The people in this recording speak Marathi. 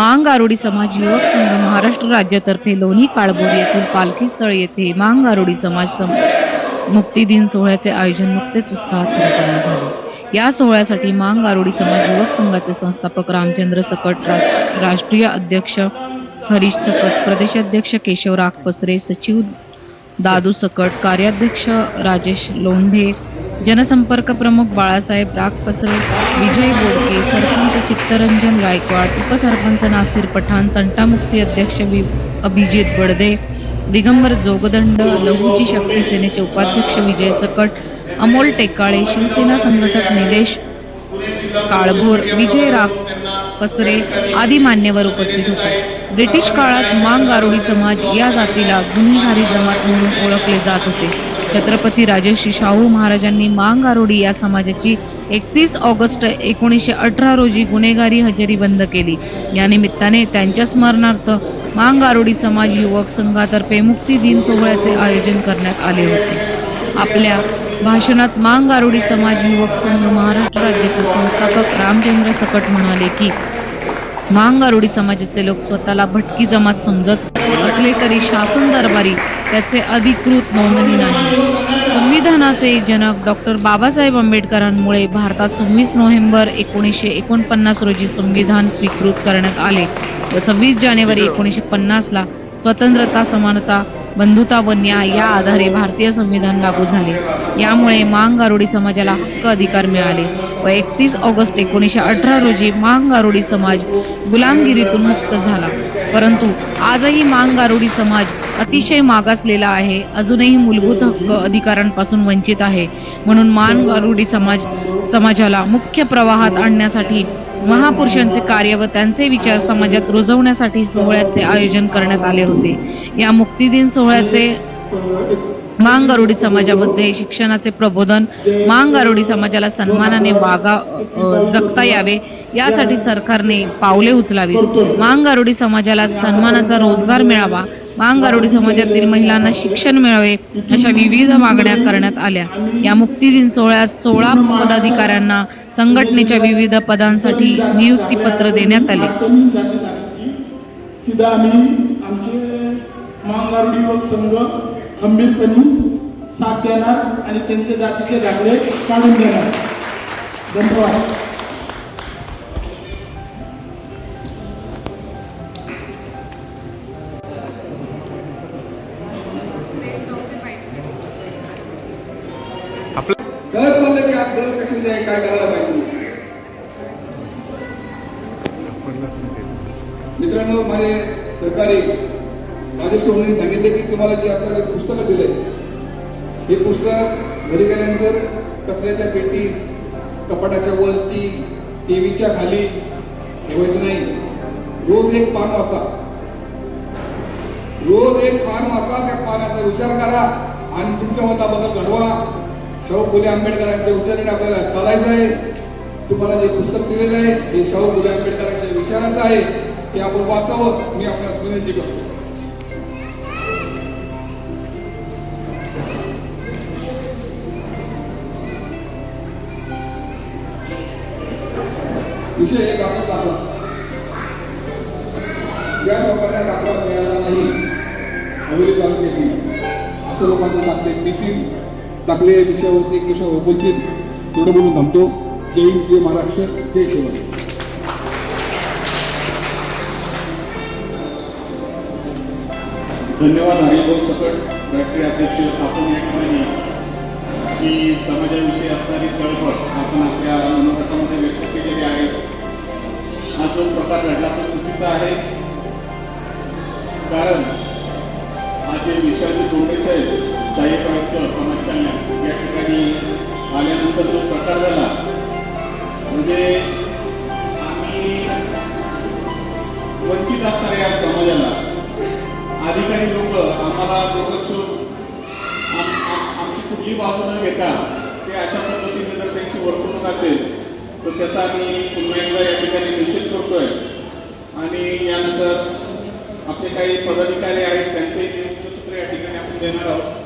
आरोडी समाज युवक संघ महाराष्ट्र राज्यातर्फे लोणी काळभोर येथील पालखीस्थळ येथे मांग आरोडी समाज मुक्ती दिन सोहळ्याचे आयोजन नुकतेच उत्साहात संपन्न झाले. या सोहळ्यासाठी मांग आरोडी समाज युवक संघाचे संस्थापक रामचंद्र सकट राष्ट्रीय अध्यक्ष हरीश सकट प्रदेशाध्यक्ष केशव राखपसरे सचिव दादू सकट कार्याध्यक्ष राजेश लोंढे जनसंपर्क प्रमुख बाळासाहेब राखपसरे विजय बोडके सरपंच चित्तरंजन गायकवाड उपसरपंच नासिर पठाण तंटामुक्ती अध्यक्ष अभिजित बडदे दिगंबर जोगदंड लघुजी शक्ती सेनेचे उपाध्यक्ष विजय सकट अमोल टेकाळे शिवसेना संघटक निलेश काळभोर विजय राव पसरे आदी मान्यवर उपस्थित होते. ब्रिटिश काळात मांग गारुडी समाज या जातीला गुन्हेगारी जमात म्हणून ओळखले जात होते. छत्रपती राजर्षी शाहू महाराजांनी मांग आरोडी या समाजाची एकतीस ऑगस्ट एकोणीसशे अठरा रोजी गुन्हेगारी हजेरी बंद केली. या निमित्ताने त्यांच्या स्मरणार्थ मांग आरोडी समाज युवक संघातर्फे मुक्ती दिन सोहळ्याचे आयोजन करण्यात आले होते. आपल्या भाषणात मांग आरोडी समाज युवक संघ महाराष्ट्र राज्याचे संस्थापक रामचंद्र सकट म्हणाले की मांग आरोडी समाजाचे लोक स्वतःला भटकी जमात समजत असले तरी शासन दरबारी त्याचे अधिकृत नोंदणी नाही. संविधानाचे जनक डॉक्टर बाबासाहेब आंबेडकरांमुळे भारतात सव्वीस नोव्हेंबर एकोणीसशे एकोणपन्नास रोजी संविधान स्वीकृत करण्यात आले. व सव्वीस जानेवारी एकोणीसशे पन्नासला स्वतंत्रता समानता बंधुता व न्याय या आधारे भारतीय संविधान लागू झाले. यामुळे मांग गारुडी समाजाला हक्क अधिकार मिळाले. व एकतीस ऑगस्ट एकोणीसशे अठरा रोजी मांग गारुडी समाज गुलामगिरीतून मुक्त झाला. परंतु आजही मांग गारुडी समाज अतिशय मागासलेला आहे. अजूनही मूलभूत हक्क अधिकारांपासून वंचित आहे. म्हणून मान गारुडी समाज समाजाला मुख्य प्रवाहात आणण्यासाठी महापुरुषांचे कार्य व त्यांचे विचार समाजात रुजवण्यासाठी सोहळ्याचे आयोजन करण्यात आले होते. या मुक्तीदिन सोहळ्याचे मांगारुडी समाजामध्ये शिक्षणाचे प्रबोधन मांगारुडी समाजाला सन्मानाने वागा जगता यावे यासाठी सरकारने पावले उचलावीत. मांगारुडी समाजाला सन्मानाचा रोजगार मिळावा मांगारुडी समाजातील महिलांना शिक्षण मिळावे अशा विविध मागण्या करण्यात आल्या. या मुक्ती दिन सोहळ्यात सोळा पदाधिकाऱ्यांना संघटनेच्या विविध पदांसाठी नियुक्तीपत्र देण्यात आले. खंबीरपणे साथ देणार आणि त्यांचे जातीचे दाखले काढून देणार धन्यवाद. दर म्हणलं की आपल्याला दर कशाचे काय करायला पाहिजे? मित्रांनो माझे सरकारी माझे सोडून सांगितले की तुम्हाला जे आता पुस्तकं दिले हे पुस्तक घरी गेल्यानंतर कचऱ्याच्या पेटी कपाटाच्या वरती टीव्हीच्या खाली ठेवायचं नाही. रोज एक पान वाचा. रोज एक पान वाचा त्या पानाचा विचार करा आणि तुमच्या मताबद्दल घडवा. शाहू फुले आंबेडकरांच्या विचाराने आपल्याला चालायचं आहे. तुम्हाला जे पुस्तक दिलेलं आहे हे शाहू फुले आंबेडकरांच्या विचाराचं आहे. ते आपण वाचावं. मी आपल्याला विनंती करतो. विषय एक आपण दाखवा. ज्या लोकांना दाखला मिळाला नाही हवेली तालुक्यातील असं लोकांचं दाखले नितीन टाकले विषयावरती कशा उपस्थित. थोडं बोलून थांबतो. जय हिंद जय महाराष्ट्र जय शिवाय धन्यवाद हरिभाऊ सकट राष्ट्रीय अध्यक्ष आपण या ठिकाणी की समाजाविषयी असणारी चळवळ आपण आपल्या मनोगतामध्ये व्यक्त केलेली आहे. हा जो प्रकार घडला तो चुकीचा आहे. कारण हा जे विषयाचे तोंडेच आहेत साहेब आयुक्त समाज कल्याण या ठिकाणी आल्यानंतर जो प्रकार झाला म्हणजे आम्ही वंचित असणाऱ्या या समाजाला अधिकारी लोक आम्हाला दोघं आमची कुठली बाजू न घेता ते अशा पद्धतीने जर त्यांची वर्तणूक असेल तर त्याचा आम्ही पुन्हा एकदा या ठिकाणी निषेध करतोय. आणि यानंतर आपले काही पदाधिकारी आहेत त्यांचे नियुक्तसूत्र या ठिकाणी आपण देणार आहोत.